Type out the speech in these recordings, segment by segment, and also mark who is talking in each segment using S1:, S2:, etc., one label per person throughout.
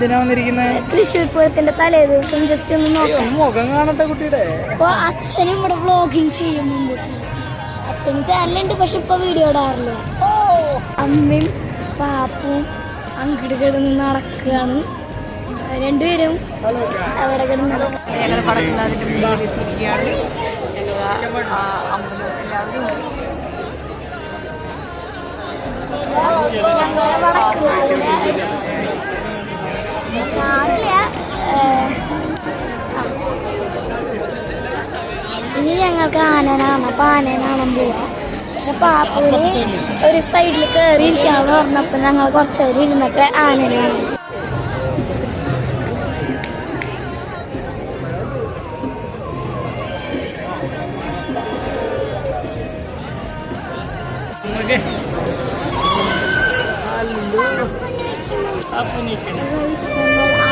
S1: ആനപ്പൂരത്തിന്റെ തലേ ദിവസം ജസ്റ്റ് ഒന്ന് നോക്കാം.
S2: മുഖം കാണട്ടെ കുട്ടിയുടെ.
S1: അപ്പൊ അച്ഛനും ഇവിടെ വ്ളോഗിങ് ചെയ്യുന്നുണ്ട്. അച്ഛൻ ചാനലുണ്ട് പക്ഷെ ഇപ്പൊ വീഡിയോ ഇടാറില്ല. അമ്മയും പാപ്പും അങ്ങോട്ട് കിടന്ന് നടക്കുകയാണ്. രണ്ടുപേരും അവിടെ കിടന്ന്
S3: ഞങ്ങൾ പടക്കുന്നതിന്റെ ഞങ്ങൾ അമ്മ എല്ലാവരും
S1: ഞങ്ങൾ നാട്ടിലെ ഏഹ്, ആ. ഇനി ഞങ്ങൾക്ക് ആനനാണ്. ആനനാണാൻ പോവാ പക്ഷെ പാപ്പൂര് ഒരു സൈഡിൽ കയറി ഇരിക്കാന്ന് പറഞ്ഞപ്പോ ഞങ്ങൾ കുറച്ചേരം ഇരുന്നിട്ട് ആനനാണ്.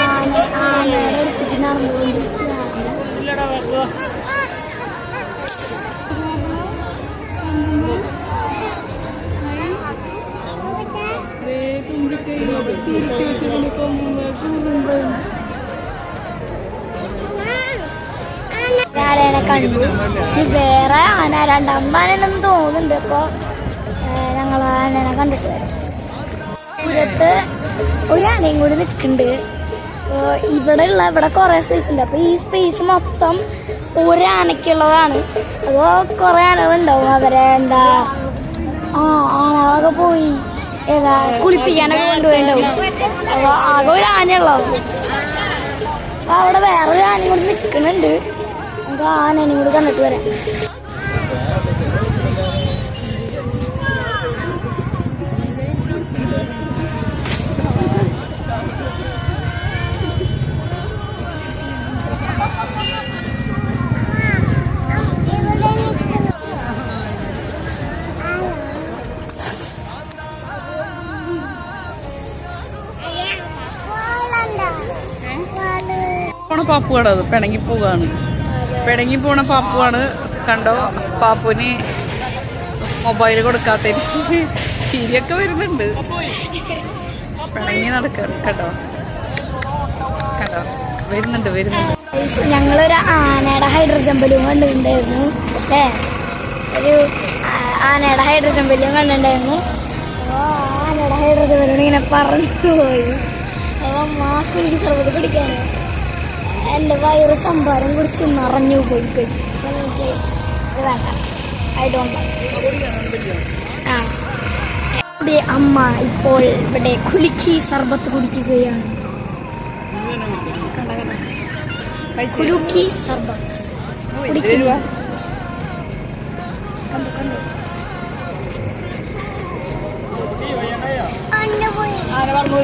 S1: ആന ആനയുടെ അടുത്തേക്ക് നടന്നുകൊണ്ടിരിക്കുകയാണ്. കണ്ടു. വേറെ ആന രണ്ടാമത് തോന്നുന്നുണ്ട് ഇപ്പൊ. ഞങ്ങൾ ആനേനെ കണ്ടിട്ട് ഒരു ആനയും കൂടി നിൽക്കുന്നുണ്ട്. ഇവിടെ ഉള്ള ഇവിടെ കൊറേ സ്പേസ് ഉണ്ട്. അപ്പൊ ഈ സ്പേസ് മൊത്തം ഒരു ആനയ്ക്കുള്ളതാണ്. അപ്പോ കൊറേ ആനകളുണ്ടാവും? അവരെ എന്താ? ആ ആനകളൊക്കെ പോയി. ഏതാ കുളിപ്പിക്കാനൊക്കെ കൊണ്ടുപോയിണ്ടാവും അപ്പൊ ഒരു ആനയുള്ളൂ അവിടെ വേറൊരു ആനയും കൂടി നിൽക്കുന്നുണ്ട്. നമുക്ക് ആ ആനേനെയും കൂടി കണ്ടിട്ട് വരാം.
S3: പോണ പാപ്പുവാണ് അത്. പിണങ്ങി പോവാണ് പിണങ്ങി പോണ പാപ്പുവാണ്. കണ്ടോ? പാപ്പുവിന് മൊബൈൽ കൊടുക്കാത്ത. ചിരിയൊക്കെ വരുന്നുണ്ട്. പിണങ്ങി നടക്കാണ്. കണ്ടോ? കണ്ടോ? വരുന്നുണ്ട് വരുന്നുണ്ട്.
S1: ഞങ്ങളൊരു ആനയുടെ ഹൈഡ്രജൻ ബലൂൺ കണ്ടിട്ടുണ്ടായിരുന്നു. ഏ ഒരു ആനയുടെ ഹൈഡ്രജൻ ബലൂൺ കണ്ടിട്ടുണ്ടായിരുന്നു. ആനയുടെ ഹൈഡ്രജൻ ബലൂൺ ഇങ്ങനെ പറഞ്ഞു പോയി അപ്പം മാസം എനിക്ക് സർവത് പിടിക്കാണ് എന്റെ വയറ് സംഭാരം കുടിച്ച് നിറഞ്ഞു പോയി പോയി. എനിക്ക് വേണ്ട. ഐ ഡോണ്ട് ആ. ഇവിടെ അമ്മ ഇപ്പോൾ ഇവിടെ കുലുക്കി സർബത്ത് കുടിക്കുകയാണ്. കുലുക്കി സർബത്ത്. കുടിക്കുക
S3: ആരെ പറഞ്ഞു